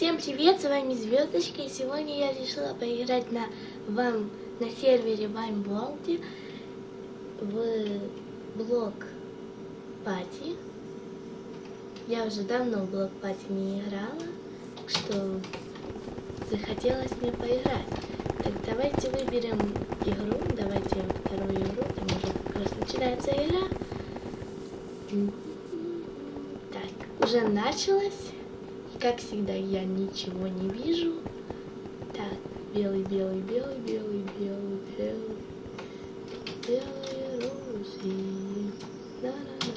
Всем привет, с вами Звездочка, и сегодня я решила поиграть на вам на сервере Вайм Болте в блок пати. Я уже давно в блок пати не играла, так что захотелось мне поиграть. Так давайте выберем игру, давайте вторую игру, там уже как раз начинается игра. Так, уже началось. Как всегда, я ничего не вижу. Так, белый, белый, белый, белый, белый, белый. Белые розы. На-на-на.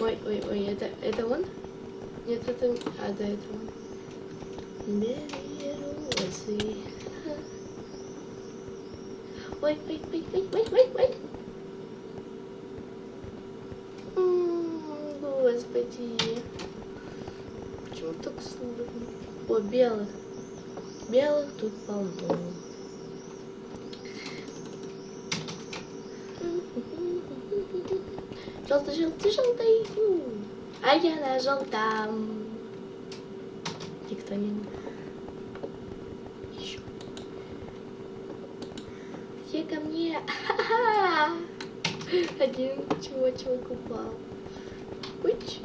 Ой, ой, ой, это, это он? Нет, это... А, да, это он. Белые розы. Ой, ой, ой, ой, ой, ой, ой. Господи. Почему так сложно? О, белых. Белых тут полно. Желтый, желтый, желтый. А я на желтом. Никто не... Еще. Все ко мне. Один чувачок упал. Быть.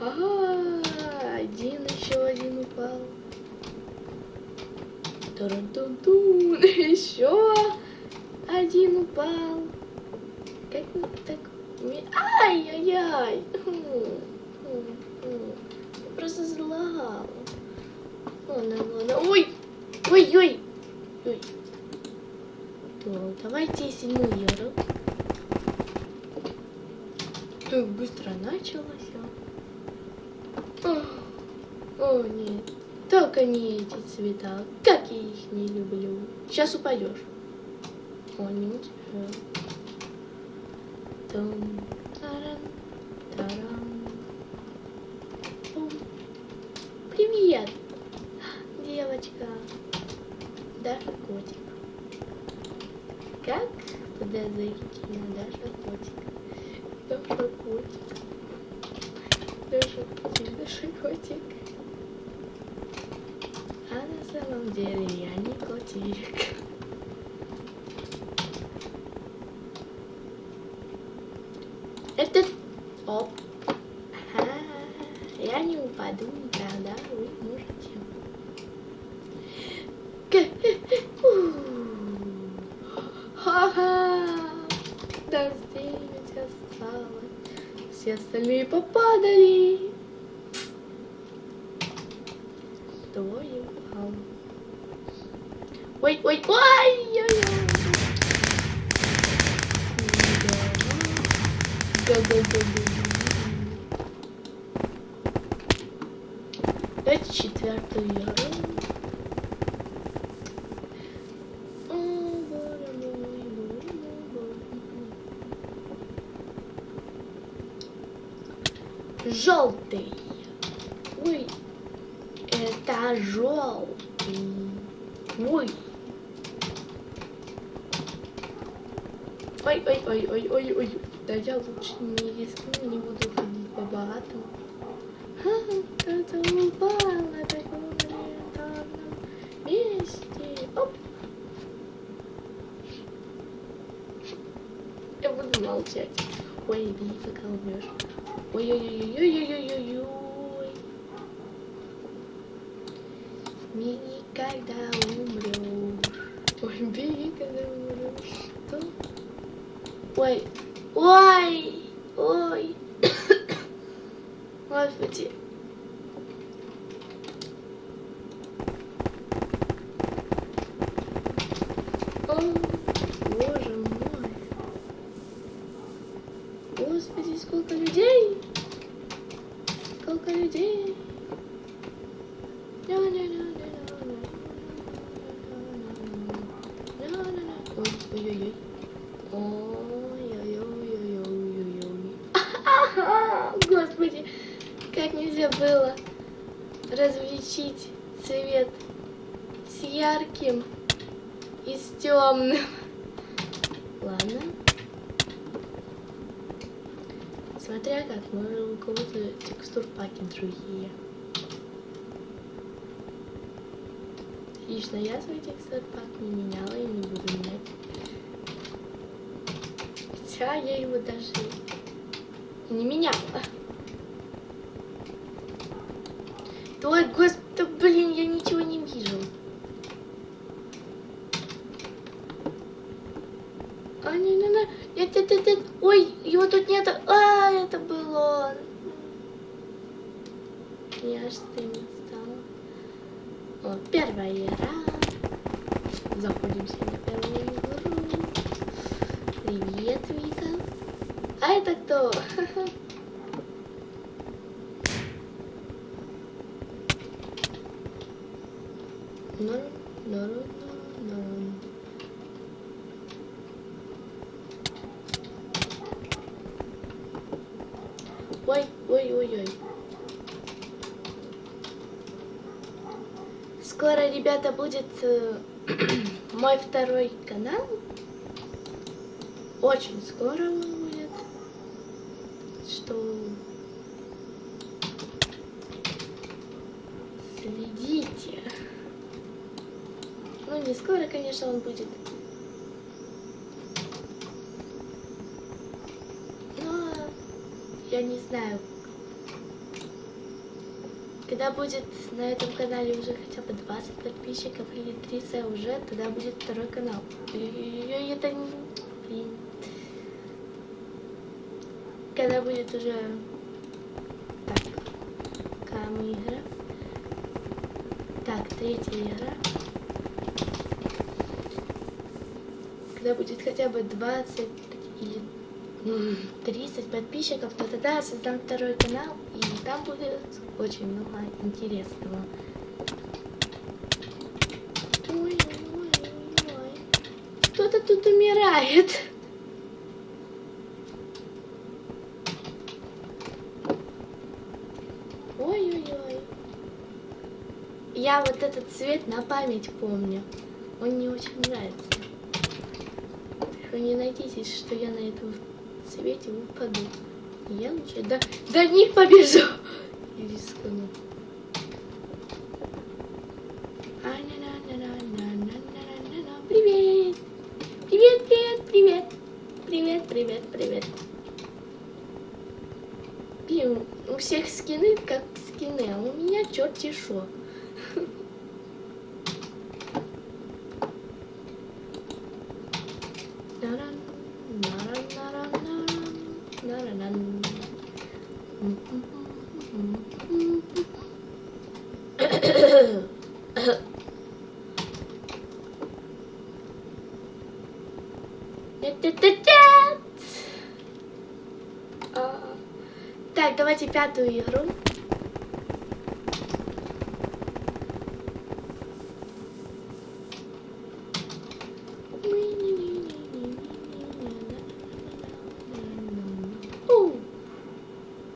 Ага, один еще один упал. Турун-тун-тун, еще один упал. Как мы так... Ай-яй-яй. Просто залагала. Ладно, ладно. Ой! Ой-ой! Ой. То, давайте седьмую игру. Так быстро началось. О, о, нет. Только не эти цвета. Как я их не люблю. Сейчас упадешь. О, не. Там, таран, таран. Пум. Привет, девочка. Даша котик. Как подозрительно, Даша котик. Даша котик. Даша котик. А на самом деле я не котик. Это... Оп. Ага. Я не упаду никогда, вы можете. Ха-ха. До девять осталось. Все остальные попадали. Двое упал. Ой, ой, ой, ой, ой. Да, да, да, да. Давайте четвертую игру. О, боже мой, боже мой, боже мой. Желтый. Ой, это желтый. Ой. Ой, ой, ой, ой, ой, ой. Да я лучше не рискну, не буду ходить по богатому. Это упало на таком месте. Оп. Я буду молчать. Ой, беги, пока умрешь. Ой-ой-ой-ой-ой-ой-ой-ой. Не никогда умрешь. Ой, беги, когда умрешь. Что? Ой, ой, ой. Господи. О, боже мой. Господи, сколько людей. Сколько людей. Ой, ой-ой-ой. Ой-ой-ой-ой-ой-ой-ой. Господи, как нельзя было различить цвет с ярким и с темным. Ладно. Смотря как, может у кого-то текстур паки другие. Лично я свой текстур пак не меняла и не буду менять. Хотя я его даже не меняла. Ой, господи, блин, я ничего не вижу. А, не, не, не, нет, нет, нет, нет. Ой, его тут нет. А, это был он. Я что не стала. О, первая игра. Заходимся на первую игру. Привет, Вика. Это кто? Норм, норм, норм. Ой, ой, ой, ой. Скоро, ребята, будет э, мой второй канал. Очень скоро. Что следите. Ну, не скоро, конечно, он будет. Но я не знаю, когда будет на этом канале уже хотя бы 20 подписчиков или 30 уже, тогда будет второй канал. Ой-ой-ой, это. Блин. Когда будет уже... Так. Камера. Так, третья игра. Когда будет хотя бы 20 или м, 30 подписчиков, то тогда я создам второй канал, и там будет очень много интересного. Кто-то тут умирает. Я вот этот цвет на память помню. Он мне очень нравится. Вы не надейтесь, что я на этом цвете упаду. Я лучше до, до них побежу. И рискну. Привет! Привет, привет, привет! Привет, привет, привет! Пью. У всех скины как скины, а у меня черти шо. Так, давайте пятую игру.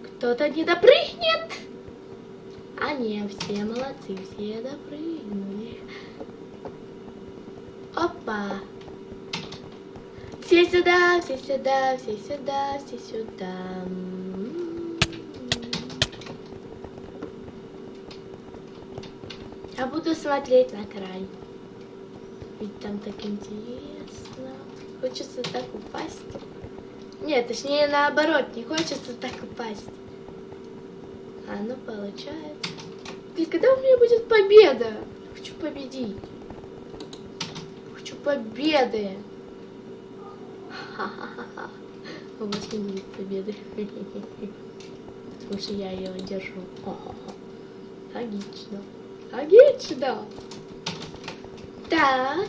Кто-то не допрыгнет. А не, все молодцы, все допрыгнули. Опа. Сюда, все сюда, все сюда, все сюда. Я буду смотреть на край. Ведь там так интересно. Хочется так упасть. Нет, точнее наоборот, не хочется так упасть. А оно получается. И когда у меня будет победа? Хочу победить. Хочу победы. Ха-ха-ха. У вас не будет победы. Потому что я ее держу. Логично. Логично. Так.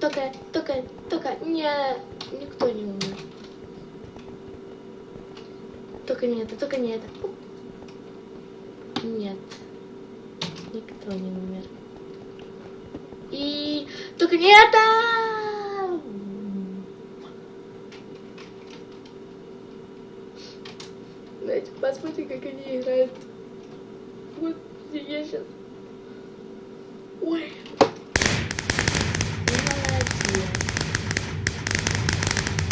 Только, только, только не, никто не умер. Только не это, только не это. Нет. Никто не умер. И только не это! Давайте посмотрим, как они играют. Вот где я сейчас. Ой. Молодец.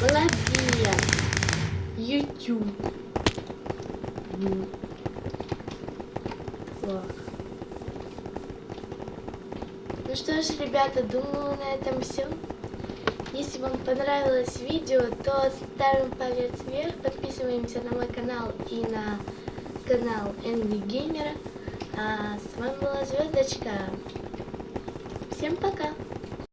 Молодец. YouTube. Так. Ну что ж, ребята, думаю, на этом все. Если вам понравилось видео, то ставим палец вверх, подписываемся на мой канал и на канал Envy Gamer. А с вами была Звездочка. Всем пока!